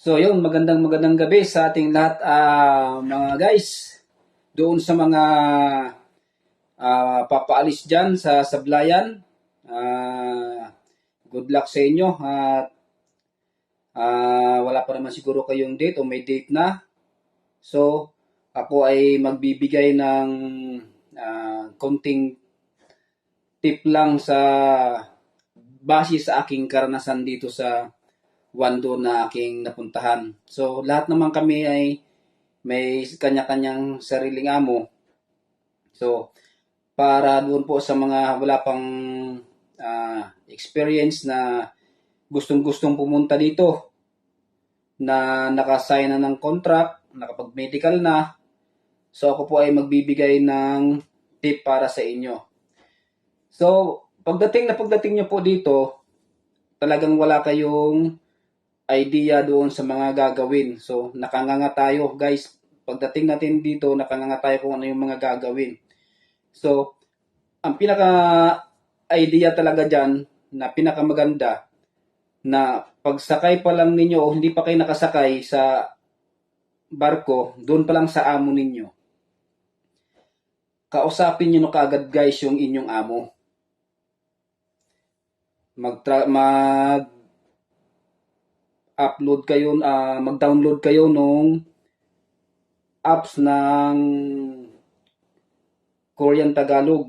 So yun, magandang magandang gabi sa ating lahat ah, mga guys. Doon sa mga ah, papaalis dyan sa sablayan. ah, good luck sa inyo at ah, wala pa naman siguro kayong date o may date na. So ako ay magbibigay ng ah, konting tip lang sa base sa aking karanasan dito sa Wando na aking napuntahan. So, lahat naman kami ay may kanya-kanyang sariling amo. So, para doon po sa mga wala pang ah, experience na gustong-gustong pumunta dito na nakasign na ng contract, nakapag-medical na. So, ako po ay magbibigay ng tip para sa inyo. So, pagdating na pagdating nyo po dito, talagang wala kayong idea doon sa mga gagawin. So, nakanganga tayo, guys. Pagdating natin dito, nakanganga tayo kung ano yung mga gagawin. So, ang pinaka idea talaga dyan, na pinakamaganda, na pagsakay pa lang ninyo o hindi pa kayo nakasakay sa barko, doon pa lang sa amo ninyo. Kausapin nyo na kaagad guys yung inyong amo. Mag, mag upload kayo, ah, mag-download kayo nung apps ng Korean Tagalog.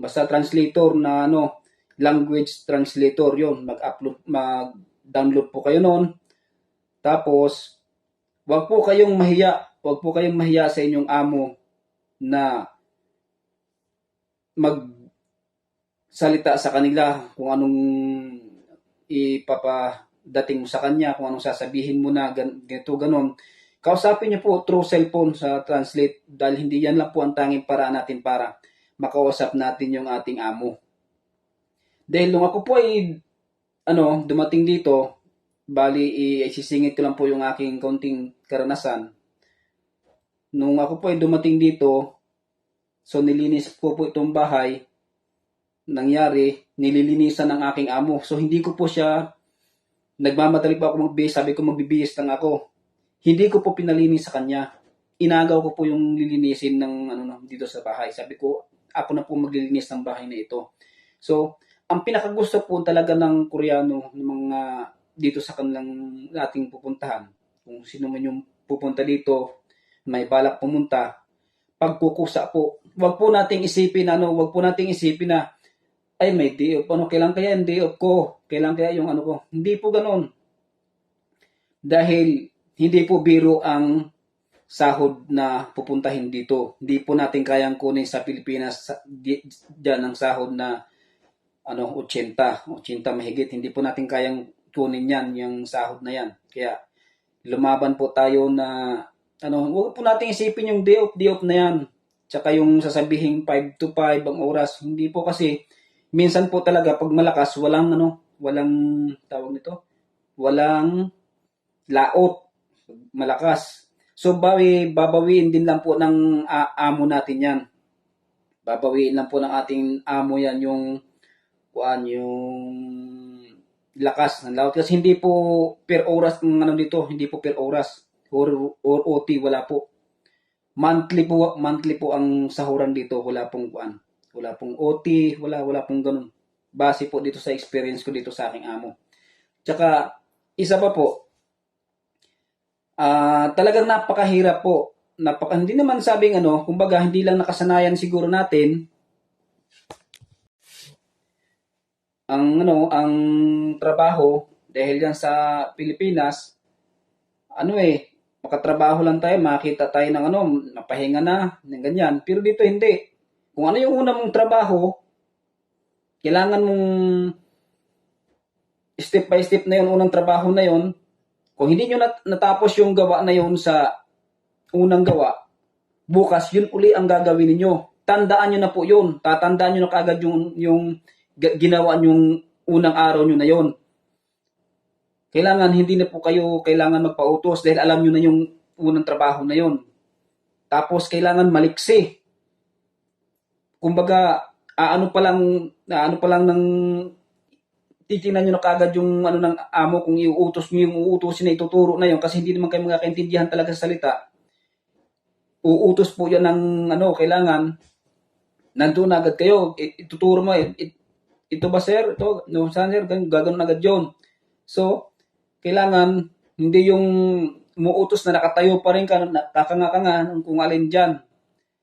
Basta translator na ano, language translator yon Mag-upload, mag-download po kayo noon. Tapos, wag po kayong mahiya, wag po kayong mahiya sa inyong amo na mag salita sa kanila kung anong ipapa dating mo sa kanya, kung anong sasabihin mo na gan- ganito, ganon. Kausapin niyo po through cellphone sa translate dahil hindi yan lang po ang tanging paraan natin para makausap natin yung ating amo. Dahil nung ako po ay ano, dumating dito, bali isisingit ko lang po yung aking konting karanasan. Nung ako po ay dumating dito, so nilinis ko po itong bahay, nangyari, nililinisan ng aking amo. So hindi ko po siya nagmamadali pa ako magbihis, sabi ko magbibihis lang ako. Hindi ko po pinalinis sa kanya. Inagaw ko po yung lilinisin ng ano no, dito sa bahay. Sabi ko, ako na po maglilinis ng bahay na ito. So, ang pinakagusto po talaga ng Koreano, ng mga dito sa kanilang ating pupuntahan, kung sino man yung pupunta dito, may balak pumunta, pagkukusa po. Wag po nating isipin ano, wag po nating isipin na ay may day off. Ano, kailan kaya yung day off ko? Kailan kaya yung ano ko? Hindi po ganoon. Dahil hindi po biro ang sahod na pupuntahin dito. Hindi po natin kayang kunin sa Pilipinas sa, di, dyan ang sahod na ano 80, 80 mahigit. Hindi po natin kayang kunin yan, yung sahod na yan. Kaya lumaban po tayo na ano, huwag po natin isipin yung day off, day off na yan. Tsaka yung sasabihin 5 to 5 ang oras. Hindi po kasi minsan po talaga pag malakas walang ano, walang tawag nito, walang laot, malakas. So bawi babawiin din lang po ng ah, amo natin 'yan. Babawiin lang po ng ating amo 'yan yung kuan yung lakas ng laot kasi hindi po per oras ng ano dito, hindi po per oras or, or OT wala po. Monthly po monthly po ang sahuran dito, wala pong kuan. Wala pong OT, wala wala pong ganun. Base po dito sa experience ko dito sa aking amo. Tsaka isa pa po, ah talagang napakahirap po. Napaka hindi naman sabing ano, kumbaga hindi lang nakasanayan siguro natin ang ano, ang trabaho dahil yan sa Pilipinas ano eh, makatrabaho lang tayo, makita tayo ng ano, napahinga na, ng ganyan. Pero dito hindi. Kung ano yung una mong trabaho, kailangan mong step by step na yun, unang trabaho na yun. Kung hindi nyo nat- natapos yung gawa na yun sa unang gawa, bukas yun uli ang gagawin ninyo. Tandaan nyo na po yun. Tatandaan nyo na kaagad yung, yung ginawa yung unang araw nyo na yun. Kailangan hindi na po kayo kailangan magpautos dahil alam nyo na yung unang trabaho na yun. Tapos kailangan maliksi. Kumbaga, aano pa lang, aano pa lang ng titingnan nyo na kagad yung ano ng amo kung iuutos nyo yung uutosin na ituturo na yun kasi hindi naman kayo makakaintindihan talaga sa salita. Uutos po yan ng ano, kailangan nandun na agad kayo, ituturo mo, i- i- ito ba sir, ito, no, saan sir, gagawin agad yun. So, kailangan hindi yung muutos na nakatayo pa rin ka, nakakanga kung alin dyan.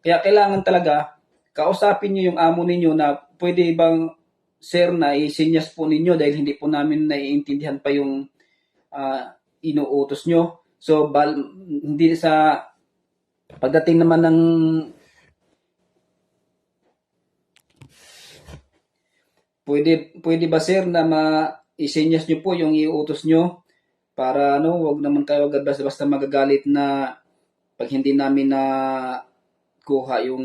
Kaya kailangan talaga, kausapin nyo yung amo ninyo na pwede bang sir na isinyas po ninyo dahil hindi po namin naiintindihan pa yung ah, inuutos nyo. So, bal, hindi sa pagdating naman ng pwede pwede ba sir na ma-isinyas nyo po yung iuutos nyo para ano, wag naman kayo agad basta-basta magagalit na pag hindi namin na kuha yung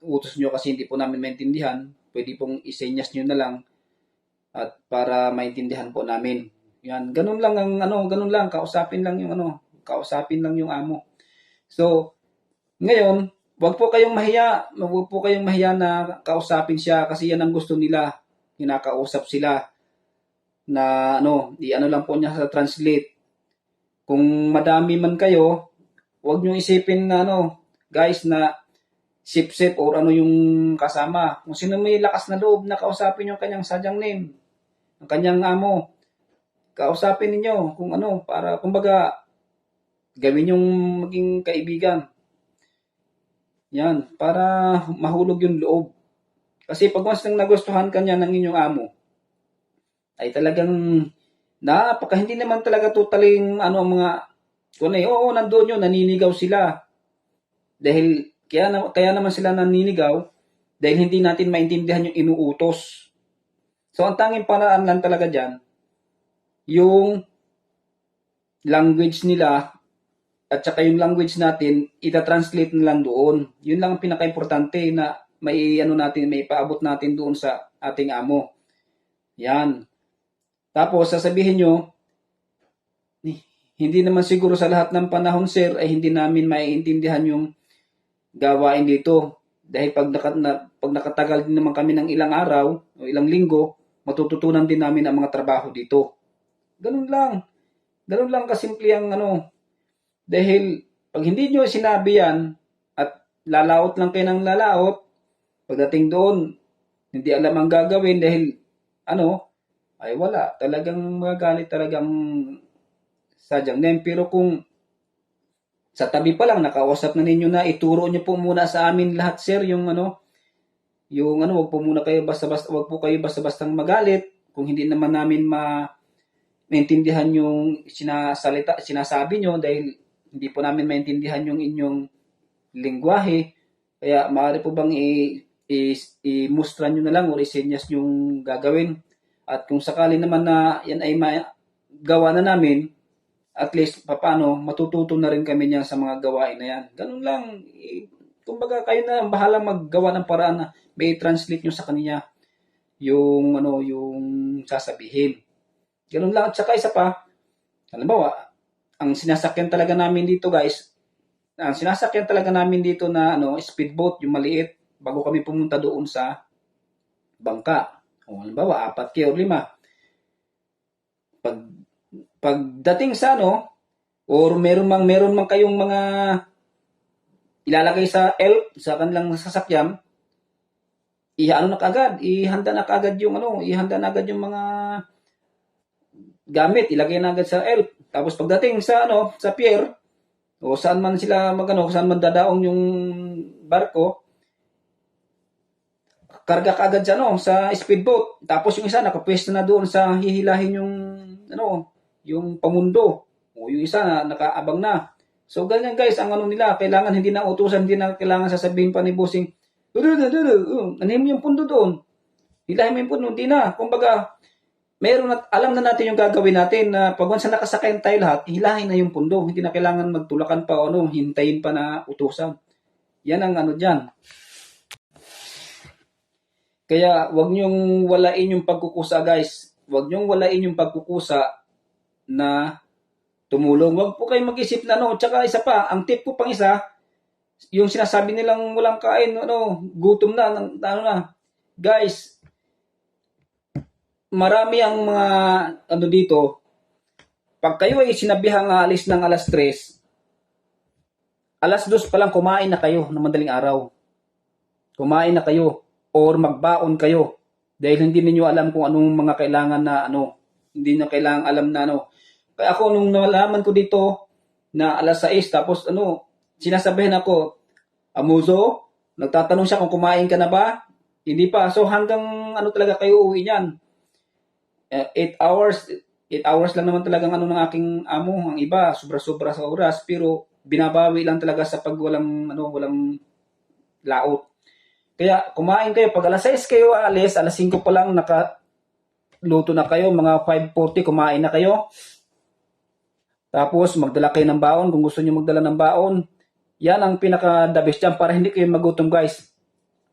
utos nyo kasi hindi po namin maintindihan, pwede pong isenyas nyo na lang at para maintindihan po namin. Yan, ganun lang ang ano, ganun lang, kausapin lang yung ano, kausapin lang yung amo. So, ngayon, wag po kayong mahiya, wag po kayong mahiya na kausapin siya kasi yan ang gusto nila. Kinakausap sila na ano, di ano lang po niya sa translate. Kung madami man kayo, wag niyo isipin na ano, guys na sip-sip or ano yung kasama. Kung sino may lakas na loob na kausapin yung kanyang sadyang name, ang kanyang amo, kausapin ninyo kung ano, para kumbaga gawin yung maging kaibigan. Yan, para mahulog yung loob. Kasi pag once nang nagustuhan ka ng inyong amo, ay talagang napaka hindi naman talaga totaling ano ang mga kung ano, oo, nandoon yun, naninigaw sila. Dahil, kaya, na, kaya naman sila naninigaw, dahil hindi natin maintindihan yung inuutos. So, ang tanging paraan lang talaga dyan, yung language nila, at saka yung language natin, ita-translate na lang doon. Yun lang ang pinaka-importante na may ano natin, may paabot natin doon sa ating amo. Yan. Tapos, sasabihin nyo, hindi naman siguro sa lahat ng panahon, sir, ay hindi namin maiintindihan yung gawain dito. Dahil pag, nakat, na, pag nakatagal din naman kami ng ilang araw o ilang linggo, matututunan din namin ang mga trabaho dito. Ganun lang. Ganun lang kasimple ang ano. Dahil pag hindi nyo sinabi yan at lalaot lang kayo ng lalaot, pagdating doon, hindi alam ang gagawin dahil ano, ay wala. Talagang magagalit talagang sadyang name. Pero kung sa tabi pa lang, nakausap na ninyo na, ituro nyo po muna sa amin lahat, sir, yung ano, yung ano, wag po muna kayo basta-basta, wag po kayo basta-bastang magalit kung hindi naman namin ma maintindihan yung sinasalita, sinasabi nyo dahil hindi po namin maintindihan yung inyong lingwahe. Kaya maaari po bang i- i- i-mustra nyo na lang o isenyas yung gagawin. At kung sakali naman na yan ay ma- gawa na namin, at least paano matututo na rin kami niyan sa mga gawain na yan. Ganun lang. Eh, kumbaga kayo na ang bahala maggawa ng paraan na may translate nyo sa kanya yung ano yung sasabihin. Ganun lang. At saka isa pa, halimbawa, ang sinasakyan talaga namin dito guys, ang sinasakyan talaga namin dito na ano speedboat, yung maliit, bago kami pumunta doon sa bangka. O halimbawa, apat kayo o lima. Pag pagdating sa ano, or meron mang meron mang kayong mga ilalagay sa elf sa kanilang sasakyan, ihaano na kagad, ihanda na kagad yung ano, ihanda na agad yung mga gamit, ilagay na agad sa elf. Tapos pagdating sa ano, sa pier, o saan man sila magano, saan man dadaong yung barko, karga ka agad sa ano, sa speedboat. Tapos yung isa nakapwesto na doon sa hihilahin yung ano, yung pamundo. O yung isa na nakaabang na. So ganyan guys, ang ano nila, kailangan hindi na utusan, hindi na kailangan sasabihin pa ni bossing, ano mo yung pundo doon? Hilahin mo yung pundo, hindi na. Kumbaga, meron at alam na natin yung gagawin natin na pag once na nakasakay tayo lahat, hilahin na yung pundo. Hindi na kailangan magtulakan pa o ano, hintayin pa na utusan. Yan ang ano dyan. Kaya wag niyong walain yung pagkukusa guys. Wag niyong walain yung pagkukusa na tumulong. Wag po kayong mag-isip na ano. Tsaka isa pa, ang tip ko pang isa, yung sinasabi nilang walang kain, ano, gutom na, ano na. Guys, marami ang mga ano dito, pag kayo ay sinabihang alis ng alas 3, alas 2 pa lang kumain na kayo ng madaling araw. Kumain na kayo or magbaon kayo dahil hindi ninyo alam kung anong mga kailangan na ano, hindi na kailangan alam na ano. Kaya ako nung nalaman ko dito na alas 6 tapos ano, sinasabihin ako, Amuzo, nagtatanong siya kung kumain ka na ba? Hindi pa. So hanggang ano talaga kayo uwi niyan? 8 hours, 8 hours lang naman talagang ano ng aking amo, ang iba sobra-sobra sa oras pero binabawi lang talaga sa pag walang ano, walang laot. Kaya kumain kayo pag alas 6 kayo alis, alas 5 pa lang naka luto na kayo, mga 5:40 kumain na kayo. Tapos magdala kayo ng baon kung gusto niyo magdala ng baon. Yan ang pinaka the best dyan para hindi kayo magutom guys.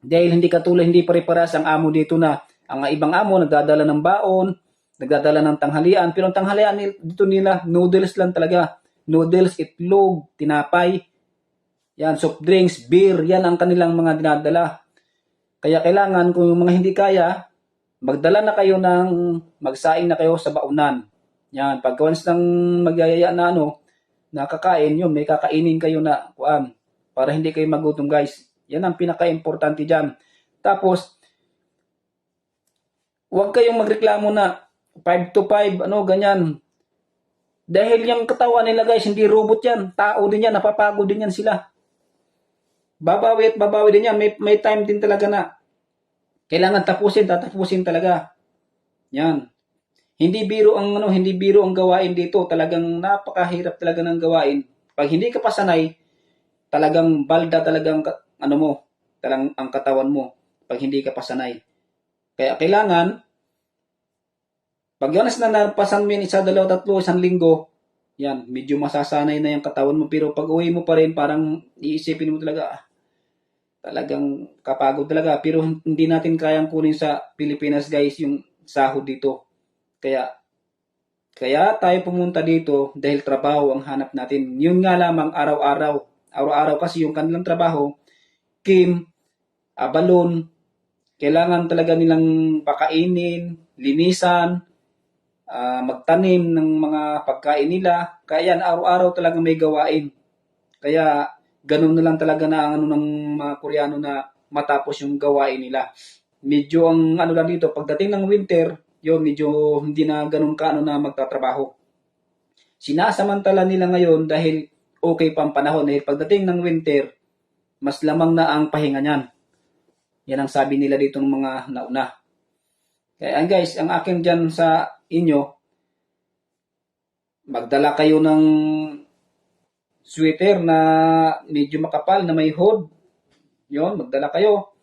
Dahil hindi katulad, hindi pare-paras ang amo dito na ang ibang amo nagdadala ng baon, nagdadala ng tanghalian. Pero ang tanghalian dito nila, noodles lang talaga. Noodles, itlog, tinapay, yan, soft drinks, beer, yan ang kanilang mga dinadala. Kaya kailangan kung yung mga hindi kaya, magdala na kayo ng, magsaing na kayo sa baunan. Yan, pag once nang magyayaya na ano, nakakain yun, may kakainin kayo na kuan para hindi kayo magutom guys. Yan ang pinaka-importante diyan. Tapos huwag kayong magreklamo na 5 to 5 ano ganyan. Dahil yung katawan nila guys, hindi robot yan. Tao din yan, napapagod din yan sila. Babawi at babawi din yan. May, may time din talaga na kailangan tapusin, tatapusin talaga. Yan. Hindi biro ang ano, hindi biro ang gawain dito. Talagang napakahirap talaga ng gawain. Pag hindi ka pa sanay, talagang balda talagang ano mo, talagang ang katawan mo pag hindi ka pa sanay. Kaya kailangan pag yun na napasan mo yun isa, dalawa, tatlo, isang linggo, yan, medyo masasanay na yung katawan mo. Pero pag uwi mo pa rin, parang iisipin mo talaga, ah, talagang kapagod talaga. Pero hindi natin kayang kunin sa Pilipinas guys yung sahod dito. Kaya kaya tayo pumunta dito dahil trabaho ang hanap natin. Yun nga lamang araw-araw. Araw-araw kasi yung kanilang trabaho, Kim, abalon, kailangan talaga nilang pakainin, linisan, ah, magtanim ng mga pagkain nila. Kaya yan, araw-araw talaga may gawain. Kaya ganun na lang talaga na ang ano ng mga Koreano na matapos yung gawain nila. Medyo ang ano lang dito, pagdating ng winter, yun, medyo hindi na ganun ka ano na magtatrabaho. Sinasamantala nila ngayon dahil okay pa ang panahon. Dahil pagdating ng winter, mas lamang na ang pahinga niyan. Yan ang sabi nila dito ng mga nauna. Kaya guys, ang akin dyan sa inyo, magdala kayo ng sweater na medyo makapal na may hood. Yon, magdala kayo.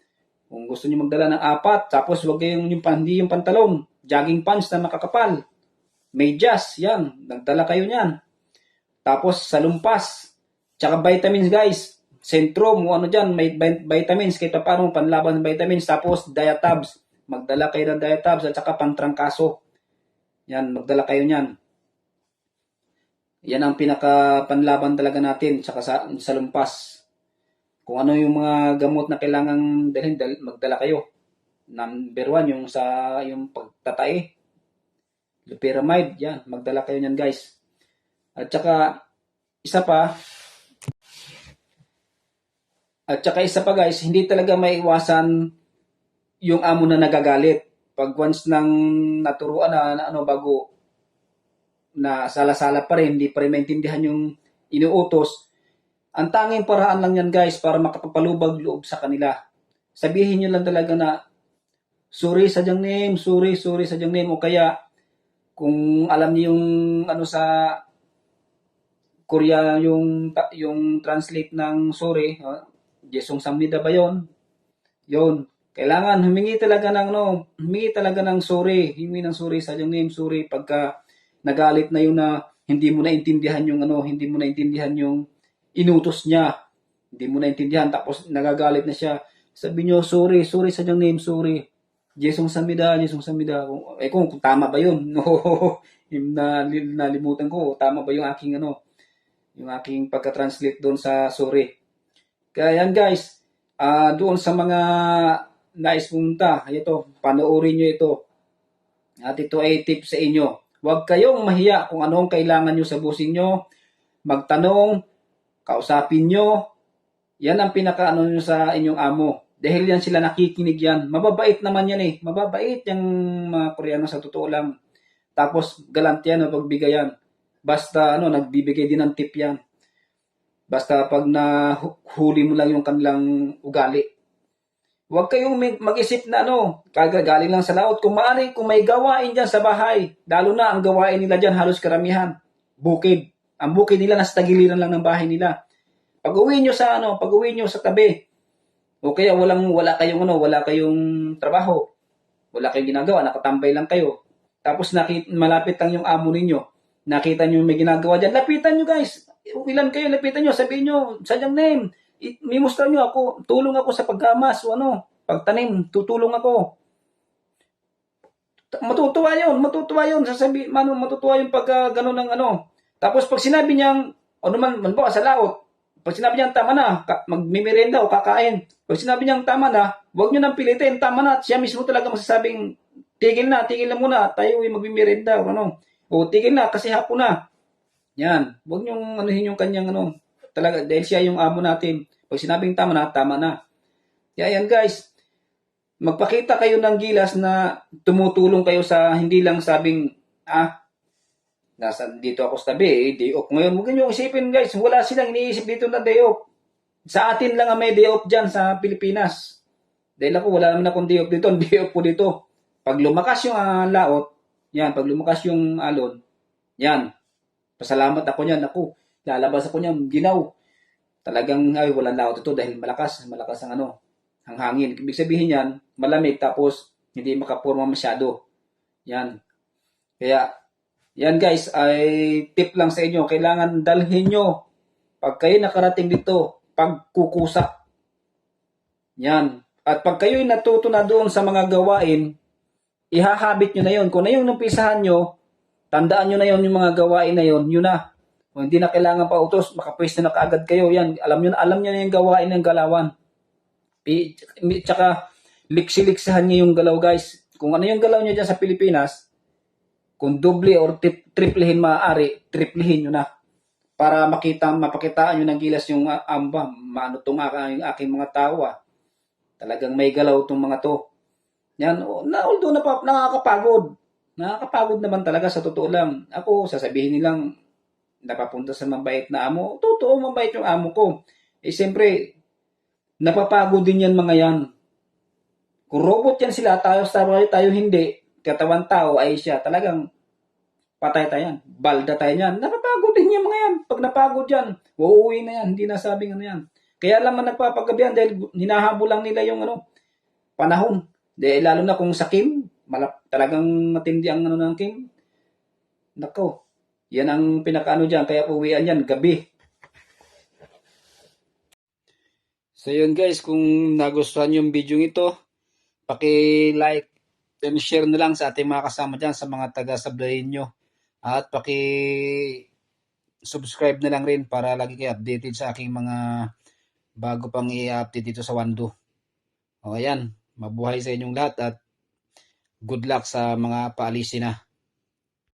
Kung gusto niyo magdala ng apat, tapos wag kayong yung hindi yung pantalon, jogging pants na makakapal. Medyas, yan, nagdala kayo niyan. Tapos salumpas, tsaka vitamins guys. Centrum, o ano dyan, may vit- vitamins, kahit pa paano, panlaban ng vitamins. Tapos diatabs, magdala kayo ng diatabs at saka pangtrangkaso. Yan, magdala kayo niyan. Yan ang pinaka panlaban talaga natin tsaka sa, sa lumpas. Kung ano yung mga gamot na kailangan dalhin, dal, magdala kayo. Number one, yung sa yung pagtatae. Loperamide, yan, magdala kayo niyan guys. At saka, isa pa, at saka isa pa guys, hindi talaga maiwasan yung amo na nagagalit. Pag once nang naturuan na, na ano bago na sala-sala pa rin, hindi pa rin maintindihan yung inuutos, ang tanging paraan lang yan guys para makapapalubag loob sa kanila. Sabihin nyo lang talaga na, sorry sa diyang name, sorry, sorry sa diyang name, o kaya, kung alam niyo yung ano sa Korea yung yung translate ng sorry, uh, Jesong Samnida ba yon? Yon. Kailangan humingi talaga ng no, humingi talaga ng sorry, humingi ng sorry sa diyang name, sorry pagka nagalit na yun na hindi mo naintindihan yung ano, hindi mo naintindihan yung inutos niya. Hindi mo naintindihan tapos nagagalit na siya. Sabi niyo, sorry, sorry sa diyang name, sorry. Jesong Samida, Jesong Samida. Eh kung, kung tama ba yun? No, na, nalimutan ko, tama ba yung aking ano, yung aking pagka-translate doon sa sorry. Kaya yan guys, ah doon sa mga nais pumunta, ito, panoorin nyo ito. At ito ay tip sa inyo. Huwag kayong mahiya kung anong kailangan nyo sa busing nyo. Magtanong, kausapin nyo. Yan ang pinakaano nyo sa inyong amo. Dahil yan sila nakikinig yan. Mababait naman yan eh. Mababait yung mga Koreano sa totoo lang. Tapos galant yan, mapagbigayan. Basta ano, nagbibigay din ng tip yan. Basta pag nahuli mo lang yung kanilang ugali. Huwag kayong mag-isip na ano, kagagaling lang sa laot. Kung maaari, kung may gawain dyan sa bahay, lalo na ang gawain nila dyan, halos karamihan, bukid. Ang bukid nila nasa tagiliran lang ng bahay nila. Pag uwi nyo sa ano, pag uwi nyo sa tabi, o kaya walang, wala kayong ano, wala kayong trabaho, wala kayong ginagawa, nakatambay lang kayo. Tapos nakit, malapit lang yung amo ninyo, nakita nyo may ginagawa dyan, lapitan nyo guys. Ilan kayo, lapitan nyo, sabihin nyo, sadyang name, mimusta nyo ako, tulong ako sa paggamas o ano, pagtanim, tutulong ako. Matutuwa yun, matutuwa yun, sasabi, mano, matutuwa yung pag uh, gano'n ng ano. Tapos pag sinabi niyang, ano man, man ba, sa laot, pag sinabi niyang tama na, magmimerenda o kakain. Pag sinabi niyang tama na, huwag niyo nang pilitin, tama na, siya mismo talaga masasabing, tigil na, tigil na muna, tayo ay magmimerenda o ano. O tigil na, kasi hapon na. Yan, huwag niyong anuhin yung kanyang ano, talaga, dahil siya yung amo natin. Pag sinabing tama na, tama na. Kaya yan guys, magpakita kayo ng gilas na tumutulong kayo sa hindi lang sabing, ah, nasa dito ako sa tabi, eh, day off ngayon. Huwag niyo isipin guys, wala silang iniisip dito na day off. Sa atin lang ang may day off dyan sa Pilipinas. Dahil ako, wala naman akong day off dito, day off po dito. Pag lumakas yung ah, laot, yan, pag lumakas yung alon, yan, pasalamat ako niyan, ako, lalabas ako niyan, ginaw. Talagang, ay, walang laot ito dahil malakas, malakas ang ano, ang hangin. Ibig sabihin yan, malamig tapos hindi makapurma masyado. Yan. Kaya, yan guys, ay tip lang sa inyo. Kailangan dalhin nyo. Pag kayo nakarating dito, pagkukusa. Yan. At pag kayo'y natuto na doon sa mga gawain, ihahabit nyo na yon. Kung na yung numpisahan nyo, tandaan nyo na yon yung mga gawain na yon, yun na. Kung hindi na kailangan pa utos, makapwesto na kaagad kayo. Yan, alam nyo na, alam nyo na yung gawain ng galawan. Tsaka, liksi-liksahan nyo yung galaw guys. Kung ano yung galaw nyo dyan sa Pilipinas, kung doble or tri- triplehin maaari, triplehin nyo na. Para makita, mapakitaan nyo ng gilas yung ah, amba, maano tong aking, aking mga tao ah. Talagang may galaw tong mga to. Yan, na, although na, nakakapagod. Nakakapagod naman talaga sa totoo lang. Ako, sasabihin nilang napapunta sa mabait na amo. Totoo, mabait yung amo ko. Eh, siyempre, napapagod din yan mga yan. Kung robot yan sila, tayo, tayo, tayo hindi, katawan tao ay siya, talagang patay tayo yan. Balda tayo yan. Napapagod din yan mga yan. Pag napagod yan, uuwi na yan. Hindi na sabing ano yan. Kaya naman nagpapagabihan dahil hinahabol lang nila yung ano, panahon. Dahil lalo na kung sa Kim, malap, talagang matindi ang ano ng Kim. Nako, yan ang pinakaano dyan. Kaya uwian yan, gabi. So yun guys, kung nagustuhan yung video ito, paki-like and share na lang sa ating mga kasama dyan sa mga taga-sablayin nyo. At paki-subscribe na lang rin para lagi kayo updated sa aking mga bago pang i-update dito sa Wando. O ayan, mabuhay sa inyong lahat at good luck sa mga paalisin na.